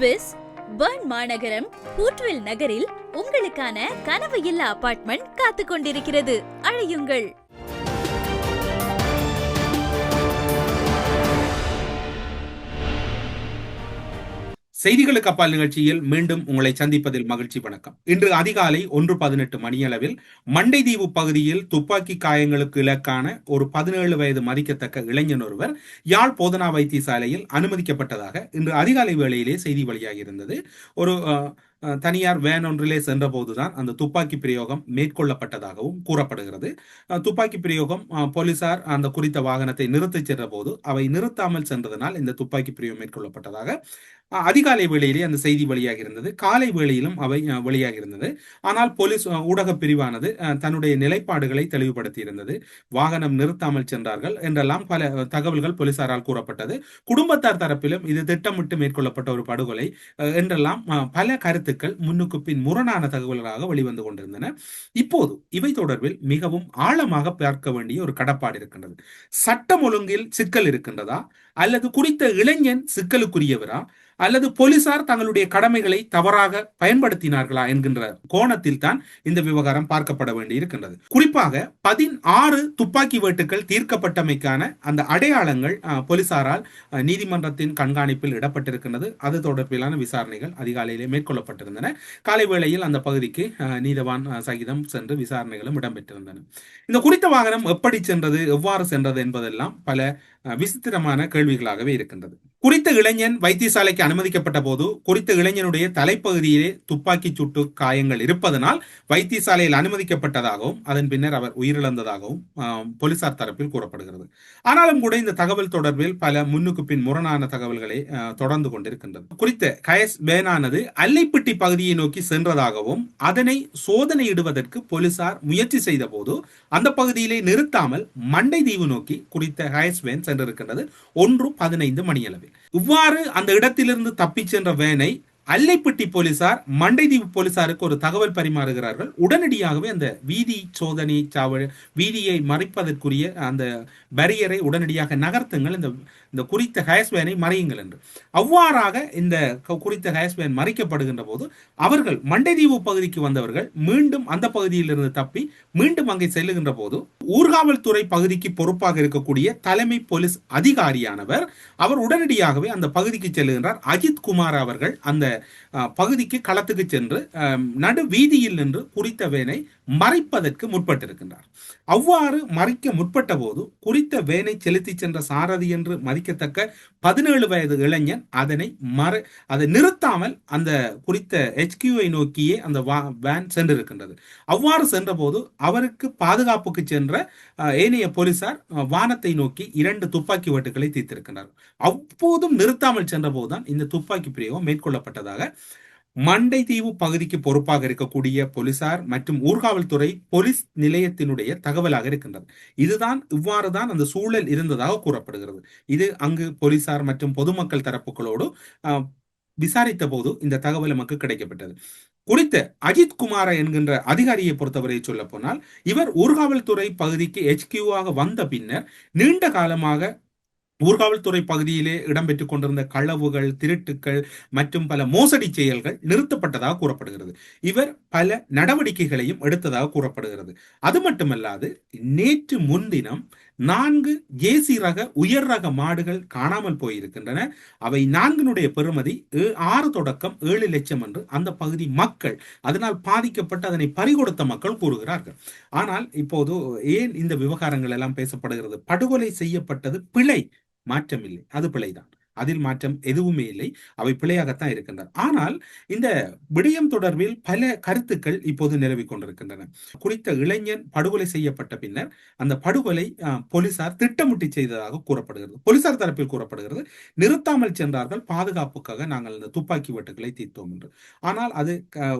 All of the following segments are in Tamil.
ஸ்விஸ் பர்ன் மாநகரம் ஹூட்வில் நகரில் உங்களுக்கான கனவு இல்லா அபார்ட்மெண்ட் காத்து கொண்டிருக்கிறது அழையுங்கள். செய்திகளுக்கு அப்பால் நிகழ்ச்சியில் மீண்டும் உங்களை சந்திப்பதில் மகிழ்ச்சி வணக்கம். இன்று அதிகாலை ஒன்று பதினெட்டு மணியளவில் மண்டைதீவு பகுதியில் துப்பாக்கி காயங்களுக்கு இலக்கான ஒரு பதினேழு வயது மதிக்கத்தக்க இளைஞன் ஒருவர் யாழ் போதனா வைத்தியசாலையில் அனுமதிக்கப்பட்டதாக இன்று அதிகாலை வேளையிலே செய்தி வெளியாகியிருந்தது. ஒரு தனியார் வேன் ஒன்றிலே சென்றபோதுதான் அந்த துப்பாக்கி பிரயோகம் மேற்கொள்ளப்பட்டதாகவும் கூறப்படுகிறது. துப்பாக்கி பிரயோகம் போலீசார் அந்த குறித்த வாகனத்தை நிறுத்திச் சென்ற போது அவை நிறுத்தாமல் சென்றதனால் இந்த துப்பாக்கி பிரயோகம் மேற்கொள்ளப்பட்டதாக அதிகாலை வேளையிலே அந்த செய்தி வெளியாக இருந்தது. காலை வேளையிலும் அவை வெளியாக வெளியாகி இருந்தது. ஆனால் போலீஸ் ஊடக ஊடகப் பிரிவானது அஹ், தன்னுடைய நிலைப்பாடுகளை தெளிவுபடுத்தி இருந்தது. வாகனம் நிறுத்தாமல் சென்றார்கள் என்றெல்லாம் பல தகவல்கள் போலீசாரால் கூறப்பட்டது. குடும்பத்தார் தரப்பிலும் இது திட்டமிட்டு மேற்கொள்ளப்பட்ட ஒரு படுகொலை என்றெல்லாம் பல கருத்து கருத்துக்கள் முன்னுக்கு பின் முரணான தகவல்களாக வெளிவந்து கொண்டிருந்தன. இப்போது இவை தொடர்பில் மிகவும் ஆழமாக பார்க்க வேண்டிய ஒரு கடப்பாடு இருக்கின்றது. சட்டம் ஒழுங்கில் சிக்கல் இருக்கின்றதா? அல்லது குறித்த இளைஞன் சிக்கலுக்குரியவரா? அல்லது போலீசார் தங்களுடைய கடமைகளை தவறாக பயன்படுத்தினார்களா என்கின்ற கோணத்தில் தான் இந்த விவகாரம் பார்க்கப்பட வேண்டி இருக்கின்றது குறிப்பாக பதினாறு துப்பாக்கி வேட்டுகள் தீர்க்கப்பட்டமைக்கான அந்த அடையாளங்கள் போலீசாரால் நீதிமன்றத்தின் கண்காணிப்பில் இடப்பட்டிருக்கின்றது. அது தொடர்பிலான விசாரணைகள் அதிகாலையிலே மேற்கொள்ளப்பட்டிருந்தன. காலை வேளையில் அந்த பகுதிக்கு அஹ், நீதவான் சகிதம் சென்று விசாரணைகளும் இடம்பெற்றிருந்தன. இந்த குறித்த வாகனம் எப்படி சென்றது எவ்வாறு சென்றது என்பதெல்லாம் பல விசித்திரமான கேள்விகளாகவே இருக்கின்றது. குறித்த இளைஞன் வைத்தியசாலைக்கு அனுமதிக்கப்பட்ட போது குறித்த இளைஞனுடைய தலைப்பகுதியிலே துப்பாக்கி சுட்டு காயங்கள் இருப்பதனால் வைத்தியசாலையில் அனுமதிக்கப்பட்டதாகவும் அதன் பின்னர் அவர் உயிரிழந்ததாகவும் போலீசார் தரப்பில் கூறப்படுகிறது. ஆனாலும் கூட இந்த தகவல் தொடர்பில் பல முன்னுக்கு பின் முரணான தகவல்களை தொடர்ந்து கொண்டிருக்கின்றது. குறித்த கயஸ் பேனானது அல்லைப்பட்டி பகுதியை நோக்கி சென்றதாகவும் அதனை சோதனையிடுவதற்கு போலீசார் முயற்சி செய்த போது அந்த பகுதியிலே நிறுத்தாமல் மண்டை தீவு நோக்கி குறித்த கயஸ் வேன் சென்றிருக்கின்றது. ஒன்று பதினைந்து மணியளவில். இவ்வாறு அந்த இடத்திலிருந்து தப்பிச் சென்ற வேனை அல்லைப்பட்டி போலீசார் மண்டைதீவு போலீசாருக்கு ஒரு தகவல் பரிமாறுகிறார்கள். உடனடியாகவே அந்த வீதி சோதனை சாவ வீதியை மறைப்பதற்குரிய அந்த பரியரை உடனடியாக நகர்த்துங்கள். இந்த இந்த குறித்த ஹயஸ்வேனை மறையுங்கள் என்று. அவ்வாறாக இந்த குறித்த ஹயஸ்வேன் மறைக்கப்படுகின்ற போது அவர்கள் மண்டைதீவு பகுதிக்கு வந்தவர்கள் மீண்டும் அந்த பகுதியிலிருந்து தப்பி மீண்டும் அங்கே செல்லுகின்ற போது ஊர்காவல்துறை பகுதிக்கு பொறுப்பாக இருக்கக்கூடிய தலைமை போலீஸ் அதிகாரியானவர் அவர் உடனடியாகவே அந்த பகுதிக்கு செல்லுகின்றார். அஜித் குமார் அவர்கள் அந்த பகுதிக்கு களத்துக்கு சென்று நடு வீதியில் நின்று குறித்த வேனை மறைப்பதற்கு முற்பட்டிருக்கின்றார். அவ்வாறு மறைக்க முற்பட்ட போது குறித்த வேனை செலுத்தி சென்ற சாரதி என்று மதிக்கத்தக்க பதினேழு வயது இளைஞன் அதனை மற அதை நிறுத்தாமல் அந்த குறித்த ஹெச்கியூவை நோக்கியே அந்த வேன் சென்றிருக்கின்றது. அவ்வாறு சென்றபோது அவருக்கு பாதுகாப்புக்கு சென்ற ஏனைய போலீசார் வானத்தை நோக்கி இரண்டு துப்பாக்கி வெட்டுகளை தீர்த்திருக்கின்றனர். அப்போதும் நிறுத்தாமல் சென்றபோதுதான் இந்த துப்பாக்கி பிரயோகம் மேற்கொள்ளப்பட்டதாக மண்டை தீவு பகுதிக்கு பொறுப்பாக இருக்கக்கூடிய போலீசார் மற்றும் ஊர்காவல்துறை போலீஸ் நிலையத்தினுடைய தகவலாக இருக்கின்றது இதுதான் இவ்வாறுதான் அந்த சூழல் இருந்ததாக கூறப்படுகிறது. இது அங்கு போலீசார் மற்றும் பொதுமக்கள் தரப்புகளோடு விசாரித்த போது இந்த தகவல் நமக்கு கிடைக்கப்பட்டது. குறித்த அஜித் குமார என்கின்ற அதிகாரியை பொறுத்தவரை சொல்ல போனால் இவர் ஊர்காவல்துறை பகுதிக்கு HQ-ஆக வந்த பின்னர் நீண்ட காலமாக ஊர்காவல்துறை பகுதியிலே இடம்பெற்றுக் கொண்டிருந்த களவுகள் திருட்டுக்கள் மற்றும் பல மோசடி செயல்கள் நிறுத்தப்பட்டதாக கூறப்படுகிறது. இவர் பல நடவடிக்கைகளையும் எடுத்ததாக கூறப்படுகிறது. அது மட்டுமல்லாது நேற்று முன்தினம் நான்கு ஏசி ரக உயர் ரக மாடுகள் காணாமல் போயிருக்கின்றன. அவை நான்கினுடைய பெறுமதி ஆறு தொடக்கம் ஏழு லட்சம் என்று அந்த பகுதி மக்கள் அதனால் பாதிக்கப்பட்டு அதனை பறிகொடுத்த மக்கள் கூறுகிறார்கள். ஆனால் இப்போது ஏன் இந்த விவகாரங்கள் எல்லாம் பேசப்படுகிறது? படுகொலை செய்யப்பட்டது பிழை. மாற்றமில்லை. அது பிழைதான். அதில் மாற்றம் எதுவுமே இல்லை. அவை பிழையாகத்தான் இருக்கின்றன. ஆனால் இந்த விடயம் தொடர்பில் பல கருத்துக்கள் இப்போது நிலவிக் கொண்டிருக்கின்றன. குறித்த இளைஞன் படுகொலை செய்யப்பட்ட பின்னர் அந்த படுகொலை போலீசார் திட்டமிட்டு செய்ததாக கூறப்படுகிறது. போலீசார் தரப்பில் கூறப்படுகிறது நிறுத்தாமல் சென்றார்கள் பாதுகாப்புக்காக நாங்கள் இந்த துப்பாக்கி வெட்டுகளை தீர்த்தோம் என்று. ஆனால் அது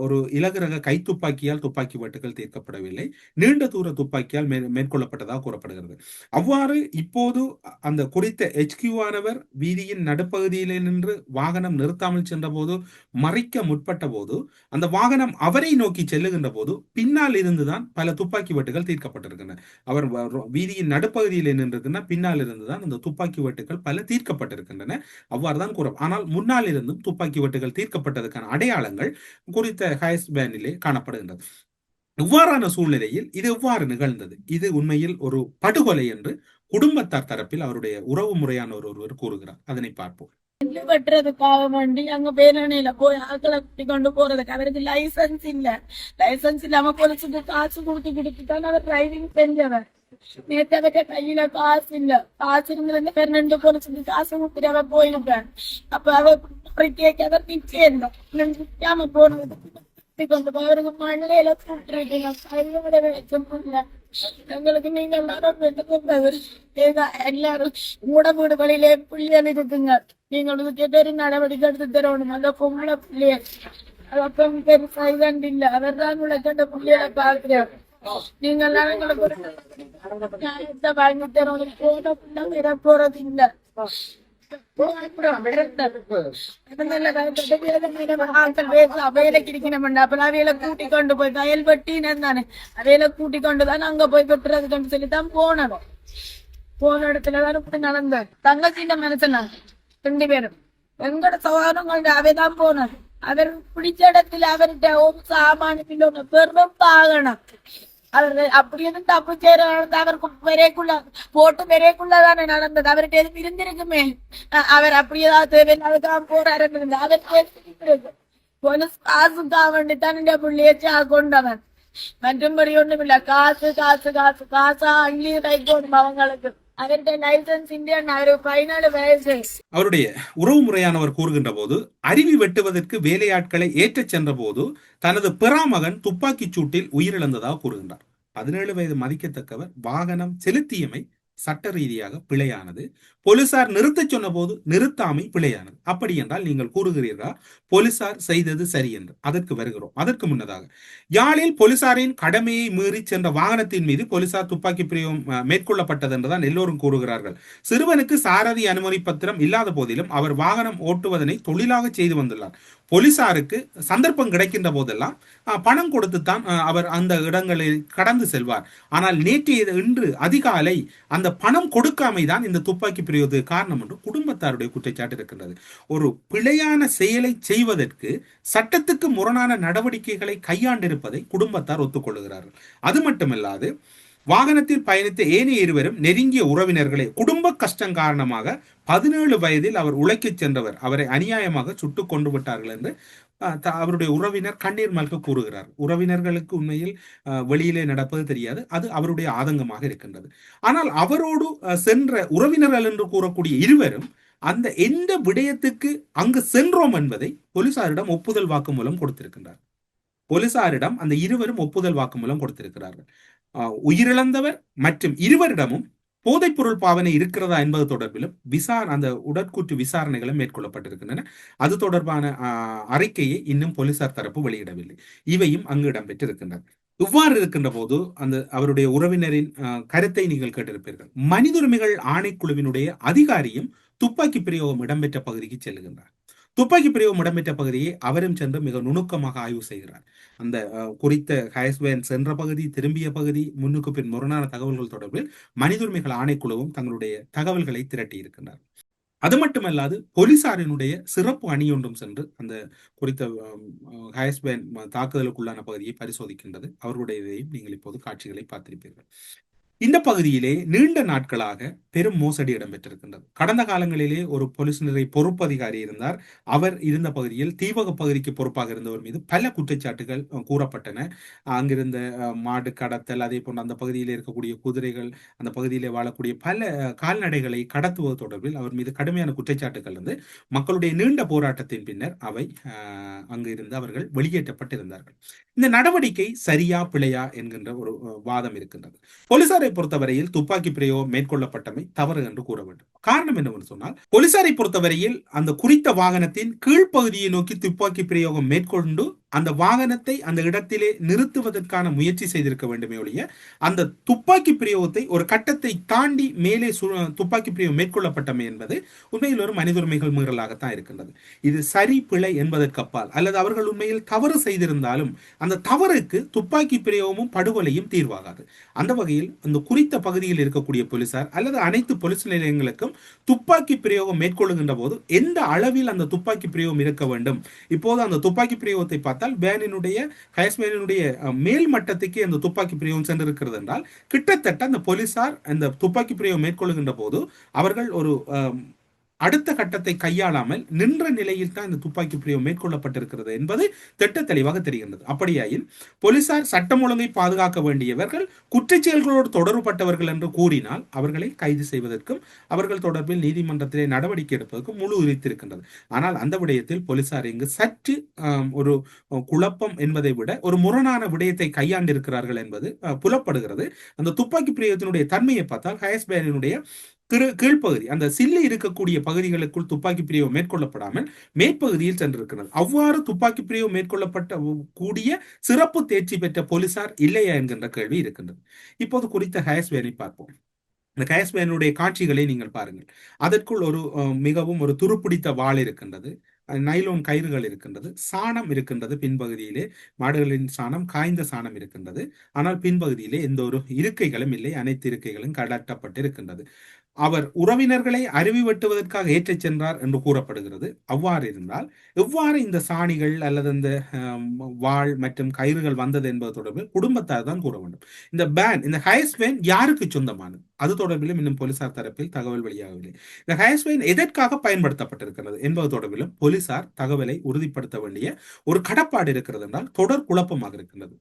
ஒரு இலகுரக கை துப்பாக்கியால் துப்பாக்கி வெட்டுகள் தீர்க்கப்படவில்லை. நீண்ட தூர துப்பாக்கியால் மேற்கொள்ளப்பட்டதாக கூறப்படுகிறது. அவ்வாறு இப்போது அந்த குறித்த எச்கியூ ஆனவர் வீதியின் வீதியின் நடுப்பகுதியிலே நின்று வாகனம் நிறுத்தாமல் சென்றபோது மறைக்க முற்பட்ட போது அந்த வாகனம் அவரை நோக்கி செல்லுகின்ற போது பின்னால் இருந்துதான் பல துப்பாக்கி வெட்டுகள் தீர்க்கப்பட்டிருக்கின்றன. அவர் வீதியின் நடுப்பகுதியில் நின்றிருக்கின்ற பின்னால் இருந்துதான் அந்த துப்பாக்கி வெட்டுகள் பல தீர்க்கப்பட்டிருக்கின்றன. அவ்வாறு தான் கூறும் ஆனால் முன்னால் இருந்தும் துப்பாக்கி வெட்டுகள் தீர்க்கப்பட்டதற்கான அடையாளங்கள் குறித்த ஹயஸ் பேனிலே காணப்படுகின்றது. இவ்வாறான சூழ்நிலையில் இது எவ்வாறு நிகழ்ந்தது? இது உண்மையில் ஒரு படுகொலை என்று குடும்பத்தார் தரப்பில் அவருடைய உறவு முறையான ஒரு ஒருவர் கூறுகிறார். அதனை பார்ப்போம். நெல்லு வெட்டுறதுக்காக வேண்டி அங்க பேரணியில போய் ஆட்களை கூட்டி கொண்டு போறதுக்கு அவருக்கு லைசன்ஸ் இல்ல. லைசன்ஸ் இல்லாம போலீஸுக்கு காசு கொடுத்து கொடுத்து தான் அவர் டிரைவிங் செஞ்சவர். நேற்று அவர்கிட்ட கையில காசு இல்ல. காசு இருந்து பேர் ரெண்டு போலீஸுக்கு காசு கொடுத்துட்டு அவர் போயிருப்பேன் அப்ப அவர் கேட்க அவர் நிச்சயம் நிக்காம போனது கூட்டி கொண்டு போய் அவருக்கு மண்ணில கூப்பிட்டுருக்கீங்க கையோட வச்சு எங்களுக்கு நீங்க எல்லாரும் பெற்றுக்கொண்டவர் ஏதா எல்லாரும் மூட வீடுகளிலே புள்ளியல் இருக்குங்க நீங்களுக்கு கெட்டரி நடவடிக்கை எடுத்து தரணும் அந்த பொம்பளை புள்ளிய அப்பம் பெருசா இதண்டு இல்ல அவர் தான் உங்களை கெட்ட அவையில கூட்டி கொண்டு போய் கயல் வெட்டினு தானே அவையில கூட்டி கொண்டு அங்க போய் வெட்டுறதுக்கு சொல்லி தான் போனோம் போன இடத்துலதான் இப்படி தங்கச்சிட்ட ரெண்டு பேரும் எங்கட சவாரம் கொண்டு அவைதான் போனார் அவர் பிடிச்ச இடத்துல அவர்கிட்ட ஒரு அப்படி இருந்து தப்பு செய்யற அவருக்கு வரைக்குள்ள போட்டு வரைக்குள்ளதானே நடந்தது. அவர்கிட்ட எதுவும் இருந்திருக்குமே. அவர் அப்படி ஏதாவது தேவையில்லாதான் போறாரு அவருக்கு பேசிட்டு போலீஸ் காசுக்காக வேண்டி தான் இந்த புள்ளிய கொண்டவன். மற்றும்படி ஒண்ணுமில்ல. காசு காசு காசு காசா அள்ளி கைக்கோடும் அவங்களுக்கு. அவருடைய உறவு முறையானவர் கூறுகின்ற போது அருவி வெட்டுவதற்கு வேலையாட்களை ஏற்றச் சென்ற போது தனது பிறாமகன் துப்பாக்கிச் சூட்டில் உயிரிழந்ததாக கூறுகின்றார். பதினேழு வயது மதிக்கத்தக்கவர் வாகனம் செலுத்தியமை சட்ட ரீதியாக பிழையானது. போலீசார் நிறுத்த சொன்ன போது நிறுத்தாமை பிழையானது. அப்படி என்றால் நீங்கள் கூறுகிறீர்களா? போலீசார் செய்தது சரி என்று. அதற்கு வருகிறோம். அதற்கு முன்னதாக யாழில் போலீசாரின் கடமையை மீறி சென்ற வாகனத்தின் மீது போலீசார் துப்பாக்கி பிரியம் மேற்கொள்ளப்பட்டது என்றுதான் எல்லோரும் கூறுகிறார்கள். சிறுவனுக்கு சாரதி அனுமதி பத்திரம் இல்லாத போதிலும் அவர் வாகனம் ஓட்டுவதனை தொழிலாக செய்து வந்துள்ளார். போலீசாருக்கு சந்தர்ப்பம் கிடைக்கின்ற போதெல்லாம் பணம் கொடுத்துத்தான் அவர் அந்த இடங்களில் கடந்து செல்வார். ஆனால் நேற்றைய இன்று அதிகாலை அந்த பணம் கொடுக்காமை தான் இந்த துப்பாக்கி பிரிவது காரணம் என்று குடும்பத்தாருடைய குற்றச்சாட்டு இருக்கின்றது. ஒரு பிழையான செயலை செய்வதற்கு சட்டத்துக்கு முரணான நடவடிக்கைகளை கையாண்டிருப்பதை குடும்பத்தார் ஒத்துக்கொள்கிறார்கள் அது மட்டுமல்லாது வாகனத்தில் பயணித்த ஏனைய இருவரும் நெருங்கிய உறவினர்களே குடும்ப கஷ்டம் காரணமாக பதினேழு வயதில் அவர் உழைக்கச் சென்றவர். அவரை அநியாயமாக சுட்டுக் கொண்டு விட்டார்கள் என்று அவருடைய உறவினர் கண்ணீர் மல்க கூறுகிறார். உறவினர்களுக்கு உண்மையில் வெளியிலே நடப்பது தெரியாது. அது அவருடைய ஆதங்கமாக இருக்கின்றது. ஆனால் அவரோடு சென்ற உறவினர்கள் என்று கூறக்கூடிய இருவரும் அந்த எந்த விடயத்துக்கு அங்கு சென்றோம் என்பதை போலீசாரிடம் ஒப்புதல் வாக்குமூலம் கொடுத்திருக்கின்றார். போலீசாரிடம் அந்த இருவரும் ஒப்புதல் வாக்குமூலம் கொடுத்திருக்கிறார்கள். உயிரிழந்தவர் மற்றும் இருவரிடமும் போதைப்பொருள் பாவனை இருக்கிறதா என்பது தொடர்பிலும் விசாரணை அந்த உடற்கூற்று விசாரணைகளும் மேற்கொள்ளப்பட்டிருக்கின்றன. அது தொடர்பான ஆஹ், அறிக்கையை இன்னும் போலீசார் தரப்பு வெளியிடவில்லை. இவையும் அங்கு இடம்பெற்றிருக்கின்றன. இவ்வாறு இருக்கின்ற போது அந்த அவருடைய உறவினரின் கருத்தை நீங்கள் கேட்டிருப்பீர்கள். மனித உரிமைகள் ஆணைக்குழுவினுடைய அதிகாரியும் துப்பாக்கி பிரயோகம் இடம்பெற்ற பகுதிக்கு செல்லுகின்றார் துப்பாக்கி பிரிவும் இடம்பெற்ற பகுதியை அவரும் சென்று மிக நுணுக்கமாக ஆய்வு செய்கிறார். அந்த குறித்த ஹயஸ்வேன் சென்ற பகுதி திரும்பிய பகுதி முன்னுக்கு பின் முரணான தகவல்கள் தொடர்பில் மனித உரிமைகள் ஆணைக்குழுவும் தங்களுடைய தகவல்களை திரட்டி இருக்கின்றனர் அது மட்டுமல்லாது போலீசாரினுடைய சிறப்பு அணி ஒன்றும் சென்று அந்த குறித்த ஹயஸ்வேன் தாக்குதலுக்குள்ளான பகுதியை பரிசோதிக்கின்றது. அவர்களுடைய இதையும் நீங்கள் இப்போது காட்சிகளை பார்த்திருப்பீர்கள். இந்த பகுதியிலே நீண்ட நாட்களாக பெரும் மோசடி இடம்பெற்றிருக்கின்றது. கடந்த காலங்களிலே ஒரு போலீஸ் நிலை பொறுப்பு அதிகாரி இருந்தார். அவர் இருந்த பகுதியில் தீவக பகுதிக்கு பொறுப்பாக இருந்தவர் மீது பல குற்றச்சாட்டுகள் கூறப்பட்டன. அங்கிருந்த மாடு கடத்தல் அதே போன்ற அந்த பகுதியில் இருக்கக்கூடிய குதிரைகள் அந்த பகுதியிலே வாழக்கூடிய பல அஹ், கால்நடைகளை கடத்துவது தொடர்பில் அவர் மீது கடுமையான குற்றச்சாட்டுகள் இருந்து மக்களுடைய நீண்ட போராட்டத்தின் பின்னர் அவை அஹ், அங்கு இருந்து அவர்கள் வெளியேற்றப்பட்டிருந்தார்கள். இந்த நடவடிக்கை சரியா பிழையா என்கின்ற ஒரு வாதம் இருக்கின்றது. போலீசாரை பொறுத்தவரையில் துப்பாக்கி பிரயோகம் மேற்கொள்ளப்பட்டமை தவறு என்று கூற வேண்டும். காரணம் என்னவென்று சொன்னால் போலீசாரை பொறுத்தவரையில் அந்த குறித்த வாகனத்தின் கீழ்ப்பகுதியை நோக்கி துப்பாக்கி பிரயோகம் மேற்கொண்டு அந்த வாகனத்தை அந்த இடத்திலே நிறுத்துவதற்கான முயற்சி செய்திருக்க வேண்டுமே ஒழிய அந்த துப்பாக்கி பிரயோகத்தை ஒரு கட்டத்தை தாண்டி மேலே துப்பாக்கி பிரயோகம் மேற்கொள்ளப்பட்டமை என்பது உண்மையில் ஒரு மனித உரிமைகள் மீறலாகத்தான் இருக்கின்றது. இது சரி பிழை என்பதற்கு அப்பால் அல்லது அவர்கள் உண்மையில் தவறு செய்திருந்தாலும் அந்த தவறுக்கு துப்பாக்கி பிரயோகமும் படுகொலையும் தீர்வாகாது. அந்த வகையில் இந்த குறித்த பகுதியில் இருக்கக்கூடிய போலீசார் அல்லது அனைத்து போலீஸ் நிலையங்களுக்கும் துப்பாக்கி பிரயோகம் மேற்கொள்ளுகின்ற போது எந்த அளவில் அந்த துப்பாக்கி பிரயோகம் இருக்க வேண்டும்? இப்போது அந்த துப்பாக்கி பிரயோகத்தை பார்த்து பார்த்தால் பேனினுடைய ஹயஸ்மேனினுடைய மேல் மட்டத்துக்கு அந்த துப்பாக்கி பிரயோகம் சென்றிருக்கிறது என்றால் கிட்டத்தட்ட அந்த போலீசார் அந்த துப்பாக்கி பிரயோகம் மேற்கொள்கின்ற போது அவர்கள் ஒரு அடுத்த கட்டத்தை கையாளாமல் நின்ற நிலையில் தான் இந்த துப்பாக்கி பிரயோகம் மேற்கொள்ளப்பட்டிருக்கிறது என்பது திட்ட தெளிவாக தெரிகின்றது. அப்படியாயின் போலீசார் சட்டம் ஒழுங்கை பாதுகாக்க வேண்டியவர்கள் குற்றச் செயல்களோடு என்று கூறினால் அவர்களை கைது செய்வதற்கும் அவர்கள் தொடர்பில் நீதிமன்றத்திலே நடவடிக்கை எடுப்பதற்கும் முழு உரித்திருக்கின்றது. ஆனால் அந்த விடயத்தில் போலீசார் இங்கு சற்று ஒரு குழப்பம் என்பதை விட ஒரு முரணான விடயத்தை கையாண்டிருக்கிறார்கள் என்பது புலப்படுகிறது. அந்த துப்பாக்கி பிரயோகத்தினுடைய தன்மையை பார்த்தால் ஹயஸ்பேனினுடைய திரு கீழ்ப்பகுதி அந்த சில்லு இருக்கக்கூடிய பகுதிகளுக்குள் துப்பாக்கி பிரிவு மேற்கொள்ளப்படாமல் மேற்பகுதியில் சென்றிருக்கிறது. அவ்வாறு துப்பாக்கி பிரிவு மேற்கொள்ளப்பட்ட கூடிய சிறப்பு தேர்ச்சி பெற்ற போலீசார் இல்லையா என்கின்ற கேள்வி இருக்கின்றது. இப்போது குறித்த ஹயஸ்வேனை பார்ப்போம். இந்த கயஸ்வேனுடைய காட்சிகளை நீங்கள் பாருங்கள். அதற்குள் ஒரு அஹ், மிகவும் ஒரு துருப்பிடித்த வாள் இருக்கின்றது. நைலோன் கயிறுகள் இருக்கின்றது. சாணம் இருக்கின்றது பின்பகுதியிலே. மாடுகளின் சாணம் காய்ந்த சாணம் இருக்கின்றது. ஆனால் பின்பகுதியிலே எந்த ஒரு இருக்கைகளும் இல்லை. அனைத்து இருக்கைகளும் கலட்டப்பட்டு இருக்கின்றது அவர் உறவினர்களை அருவி வெட்டுவதற்காக ஏற்றிச் சென்றார் என்று கூறப்படுகிறது. அவ்வாறு இருந்தால் எவ்வாறு இந்த சாணிகள் அல்லது இந்த வாள் மற்றும் கயிறுகள் வந்தது என்பது தொடர்பில் குடும்பத்தார் தான் கூற வேண்டும். இந்த பேன் இந்த ஹயஸ் வேன் யாருக்கு சொந்தமானது? அது தொடர்பிலும் இன்னும் போலீசார் தரப்பில் தகவல் வெளியாகவில்லை. இந்த ஹயஸ் வேன் எதற்காக பயன்படுத்தப்பட்டிருக்கிறது என்பது தொடர்பிலும் போலீசார் தகவலை உறுதிப்படுத்த வேண்டிய ஒரு கடப்பாடு இருக்கிறது என்றால் தொடர் குழப்பமாக இருக்கின்றது.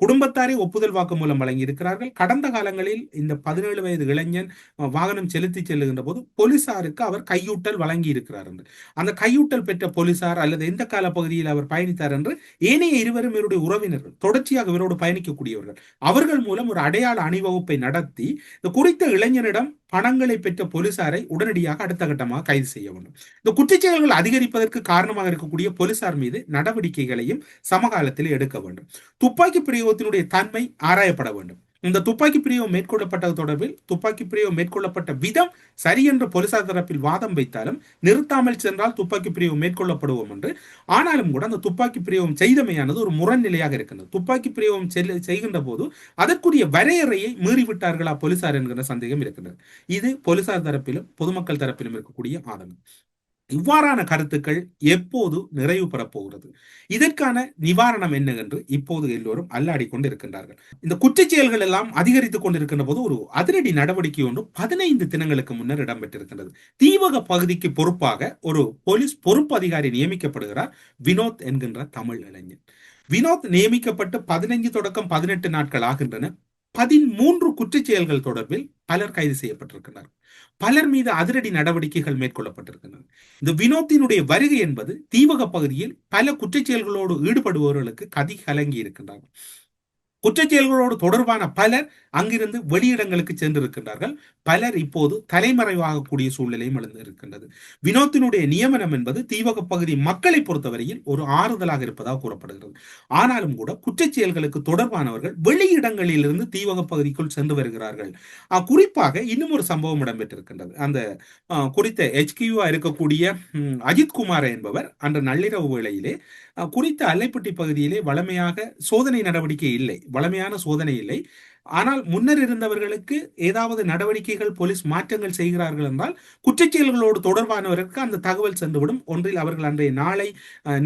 குடும்பத்தாரே ஒப்புதல் வாக்குமூலம் வழங்கி இருக்கிறார்கள் கடந்த காலங்களில் இந்த பதினேழு வயது இளைஞன் வாகனம் செலுத்தி செல்லுகின்ற போது போலீசாருக்கு அவர் கையூட்டல் வழங்கி இருக்கிறார் என்று. அந்த கையூட்டல் பெற்ற போலீசார் அல்லது எந்த கால பகுதியில் அவர் பயணித்தார் என்று ஏனைய இருவரும் இவருடைய உறவினர்கள் தொடர்ச்சியாக இவரோடு பயணிக்கக்கூடியவர்கள். அவர்கள் மூலம் ஒரு அடையாள அணிவகுப்பை நடத்தி இந்த குறித்த இளைஞனிடம் பணங்களை பெற்ற போலீசாரை உடனடியாக அடுத்த கட்டமாக கைது செய்ய வேண்டும். இந்த குற்றச்செயல்கள் அதிகரிப்பதற்கு காரணமாக இருக்கக்கூடிய போலீசார் மீது நடவடிக்கைகளையும் சமகாலத்தில் எடுக்க வேண்டும். துப்பாக்கி பிரயோகத்தினுடைய தன்மை ஆராயப்பட வேண்டும். இந்த துப்பாக்கி பிரிவு மேற்கொள்ளப்பட்டது தொடர்பில் துப்பாக்கி பிரிவு மேற்கொள்ளப்பட்ட விதம் சரி என்று போலீசார் தரப்பில் வாதம் வைத்தாலும் நிறுத்தாமல் சென்றால் துப்பாக்கி பிரிவு மேற்கொள்ளப்படுவோம் என்று. ஆனாலும் கூட அந்த துப்பாக்கி பிரிவும் செய்தமையானது ஒரு முரண்நிலையாக இருக்கின்றது. துப்பாக்கி பிரிவும் செல்ல- செய்கின்ற போது அதற்குரிய வரையறையை மீறிவிட்டார்களா போலீசார் என்கிற சந்தேகம் இருக்கின்றது. இது போலீசார் தரப்பிலும் பொதுமக்கள் தரப்பிலும் இருக்கக்கூடிய ஆதங்கம் இவ்வாறான கருத்துக்கள் எப்போது நிறைவு பெறப் போகிறது? இதற்கான நிவாரணம் என்ன என்று இப்போது எல்லோரும் அல்லாடி கொண்டு இருக்கின்றார்கள் இந்த குற்றச் செயல்கள் எல்லாம் அதிகரித்துக் கொண்டிருக்கின்ற போது ஒரு அதிரடி நடவடிக்கை ஒன்று பதினைந்து தினங்களுக்கு முன்னர் இடம்பெற்றிருக்கின்றது. தீவக பகுதிக்கு பொறுப்பாக ஒரு போலீஸ் பொறுப்பு அதிகாரி நியமிக்கப்படுகிறார் வினோத் என்கின்ற தமிழ் இளைஞன். வினோத் நியமிக்கப்பட்டு பதினைஞ்சு தொடக்கம் பதினெட்டு நாட்கள் ஆகின்றன. பதிமூன்று குற்றச் செயல்கள் தொடர்பில் பலர் கைது செய்யப்பட்டிருக்கிறார் பலர் மீது அதிரடி நடவடிக்கைகள் மேற்கொள்ளப்பட்டிருக்கின்றன. இந்த வினோத்தினுடைய வருகை என்பது தீவக பகுதியில் பல குற்றச்செயல்களோடு ஈடுபடுபவர்களுக்கு கதி கலங்கி இருக்கின்றார்கள் குற்றச் செயல்களோடு தொடர்பான பலர் அங்கிருந்து வெளியிடங்களுக்கு சென்றிருக்கின்றார்கள். பலர் இப்போது தலைமறைவாகக்கூடிய சூழ்நிலையும் எழுந்து இருக்கின்றது வினோத்தினுடைய நியமனம் என்பது தீவக பகுதி மக்களை பொறுத்தவரையில் ஒரு ஆறுதலாக இருப்பதாக கூறப்படுகிறது. ஆனாலும் கூட குற்றச் செயல்களுக்கு தொடர்பானவர்கள் வெளியிடங்களிலிருந்து தீவக பகுதிக்குள் சென்று வருகிறார்கள். குறிப்பாக இன்னும் ஒரு சம்பவம் இடம்பெற்றிருக்கின்றது. அந்த குறித்த HQவா இருக்கக்கூடிய ம், அஜித் குமார் என்பவர் அன்று நள்ளிரவு வேளையிலே குறித்த அல்லைப்பட்டி பகுதியிலே வளமையாக சோதனை நடவடிக்கை இல்லை. வளமையான சோதனை இல்லை. ஆனால் முன்னர் இருந்தவர்களுக்கு ஏதாவது நடவடிக்கைகள் போலீஸ் மாற்றங்கள் செய்கிறார்கள் என்றால் குற்றச்செயல்களோடு தொடர்பானவருக்கு அந்த தகவல் சென்றுவிடும். ஒன்றில் அவர்கள் அன்றைய நாளை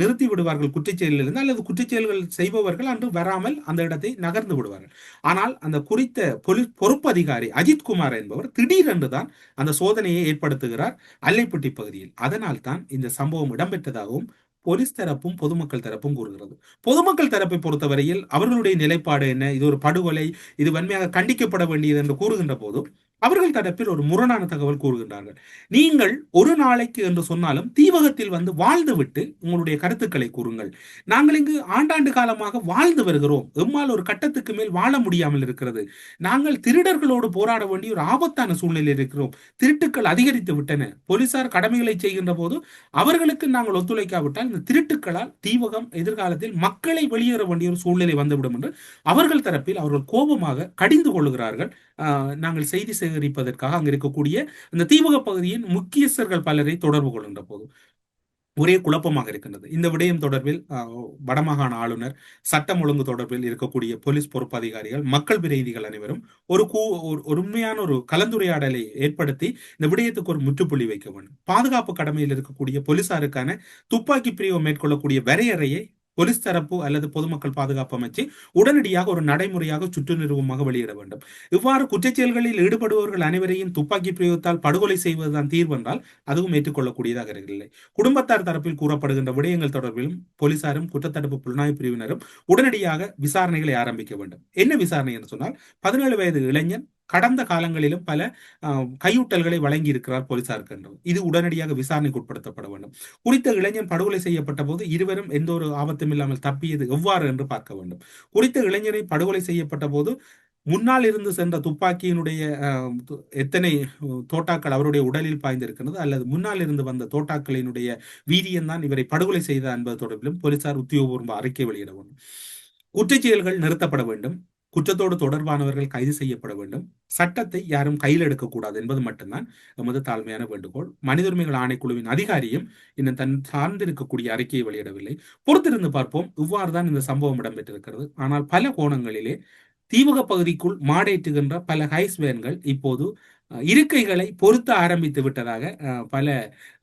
நிறுத்தி விடுவார்கள் குற்றச்செயலிலிருந்து அல்லது குற்றச்செயல்கள் செய்பவர்கள் அன்று வராமல் அந்த இடத்தை நகர்ந்து விடுவார்கள். ஆனால் அந்த குறித்த பொலிஸ் பொறுப்பு அதிகாரி அஜித் குமார் என்பவர் திடீரென்று தான் அந்த சோதனையை ஏற்படுத்துகிறார் அல்லைப்பட்டி பகுதியில். அதனால் தான் இந்த சம்பவம் இடம்பெற்றதாகவும் போலீஸ் தரப்பும் பொதுமக்கள் தரப்பும் கூறுகிறது. பொதுமக்கள் தரப்பை பொறுத்தவரையில் அவர்களுடைய நிலைப்பாடு என்ன? இது ஒரு படுகொலை இது வன்மையாக கண்டிக்கப்பட வேண்டியது என்று கூறுகின்ற போது அவர்கள் தரப்பில் ஒரு முரணான தகவல் கூறுகின்றார்கள். நீங்கள் ஒரு நாளைக்கு என்று சொன்னாலும் தீவகத்தில் வந்து வாழ்ந்துவிட்டு உங்களுடைய கருத்துக்களை கூறுங்கள். நாங்கள் இங்கு ஆண்டாண்டு காலமாக வாழ்ந்து வருகிறோம். எம்மால் ஒரு கட்டத்துக்கு மேல் வாழ முடியாமல் இருக்கிறது. நாங்கள் திருடர்களோடு போராட வேண்டிய ஒரு ஆபத்தான சூழ்நிலையில் இருக்கிறோம். திருட்டுக்கள் அதிகரித்து விட்டன. போலீசார் கடமைகளை செய்கின்ற போது அவர்களுக்கு நாங்கள் ஒத்துழைக்காவிட்டால் இந்த திருட்டுக்களால் தீவகம் எதிர்காலத்தில் மக்களை வெளியேற வேண்டிய ஒரு சூழ்நிலை வந்துவிடும் என்று அவர்கள் தரப்பில் அவர்கள் கோபமாக கடிந்து கொள்ளுகிறார்கள். ஆஹ், நாங்கள் செய்தி சேகரிப்பதற்காக அங்கு இருக்கக்கூடிய இந்த தீவக பகுதியின் முக்கியஸ்தர்கள் பலரை தொடர்பு கொள்கின்ற போது ஒரே குழப்பமாக இருக்கின்றது. இந்த விடயம் தொடர்பில் வடமாகாண ஆளுநர் சட்டம் ஒழுங்கு தொடர்பில் இருக்கக்கூடிய போலீஸ் பொறுப்பு அதிகாரிகள் மக்கள் பிரதிநிதிகள் அனைவரும் ஒரு கூ ஒரு உண்மையான ஒரு கலந்துரையாடலை ஏற்படுத்தி இந்த விடயத்துக்கு ஒரு முற்றுப்புள்ளி வைக்க வேண்டும். பாதுகாப்பு கடமையில் இருக்கக்கூடிய போலீசாருக்கான துப்பாக்கி பிரிவு மேற்கொள்ளக்கூடிய வரையறையை போலீஸ் தரப்பு அல்லது பொதுமக்கள் பாதுகாப்பு அமைச்சு உடனடியாக ஒரு நடைமுறையாக சுற்று நிறுவமாக வெளியிட வேண்டும். இவ்வாறு குற்றச்செயல்களில் ஈடுபடுபவர்கள் அனைவரையும் துப்பாக்கி பிரயோகத்தால் படுகொலை செய்வதுதான் தீர்வென்றால் அதுவும் ஏற்றுக்கொள்ளக்கூடியதாக இல்லை குடும்பத்தார் தரப்பில் கூறப்படுகின்ற விடயங்கள் தொடர்பிலும் போலீசாரும் குற்றத்தடுப்பு புலனாய்வு பிரிவினரும் உடனடியாக விசாரணைகளை ஆரம்பிக்க வேண்டும். என்ன விசாரணை என்று சொன்னால் பதினேழு வயது இளைஞன் கடந்த காலங்களிலும் பல ஆஹ், கையூட்டல்களை வழங்கி இருக்கிறார் போலீசாருக்கு என்று இது உடனடியாக விசாரணைக்கு உட்படுத்தப்பட வேண்டும். குறித்த இளைஞன் படுகொலை செய்யப்பட்ட போது இருவரும் எந்த ஒரு ஆபத்தும் இல்லாமல் தப்பியது எவ்வாறு என்று பார்க்க வேண்டும். குறித்த இளைஞரை படுகொலை செய்யப்பட்ட போது முன்னால் இருந்து சென்ற துப்பாக்கியினுடைய எத்தனை தோட்டாக்கள் அவருடைய உடலில் பாய்ந்திருக்கிறது அல்லது முன்னால் இருந்து வந்த தோட்டாக்களினுடைய வீரியம்தான் இவரை படுகொலை செய்த என்பது தொடர்பிலும் போலீசார் உத்தியோகபூர்வ அறிக்கை வெளியிட வேண்டும். குற்றச்செயல்கள் நிறுத்தப்பட வேண்டும். குற்றத்தோடு தொடர்பானவர்கள் கைது செய்யப்பட வேண்டும். சட்டத்தை யாரும் கையில் எடுக்கக்கூடாது என்பது மட்டும்தான் எமது தாழ்மையான வேண்டுகோள். மனித உரிமைகள் ஆணைக்குழுவின் அதிகாரியும் இன்னும் தன் சார்ந்திருக்கக்கூடிய அறிக்கையை வெளியிடவில்லை. பொறுத்திருந்து பார்ப்போம். இவ்வாறு தான் இந்த சம்பவம் இடம்பெற்றிருக்கிறது. ஆனால் பல கோணங்களிலே தீவக பகுதிக்குள் மாடேற்றுகின்ற பல ஹைஸ் வேன்கள் இப்போது இருக்கைகளை பொருத்த ஆரம்பித்து விட்டதாக பல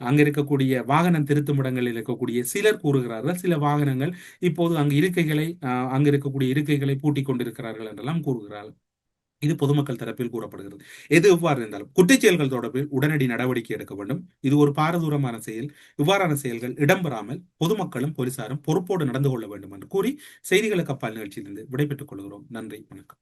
அங்க இருக்கக்கூடிய வாகனம் திருத்துமிடங்களில் இருக்கக்கூடிய சிலர் கூறுகிறார்கள். சில வாகனங்கள் இப்போது அங்கு இருக்கைகளை அஹ், இருக்கக்கூடிய இருக்கைகளை பூட்டிக் கொண்டிருக்கிறார்கள் என்றெல்லாம் கூறுகிறார்கள். இது பொதுமக்கள் தரப்பில் கூறப்படுகிறது. எது எவ்வாறு இருந்தாலும் குற்றச்செயல்கள் தொடர்பில் உடனடி நடவடிக்கை எடுக்க வேண்டும். இது ஒரு பாரதூரமான செயல். இவ்வாறான செயல்கள் இடம்பெறாமல் பொதுமக்களும் போலீசாரும் பொறுப்போடு நடந்து கொள்ள வேண்டும் என்று கூறி செய்திகளுக்கு அப்பால் நிகழ்ச்சியிலிருந்து விடைபெற்றுக் கொள்கிறோம். நன்றி. வணக்கம்.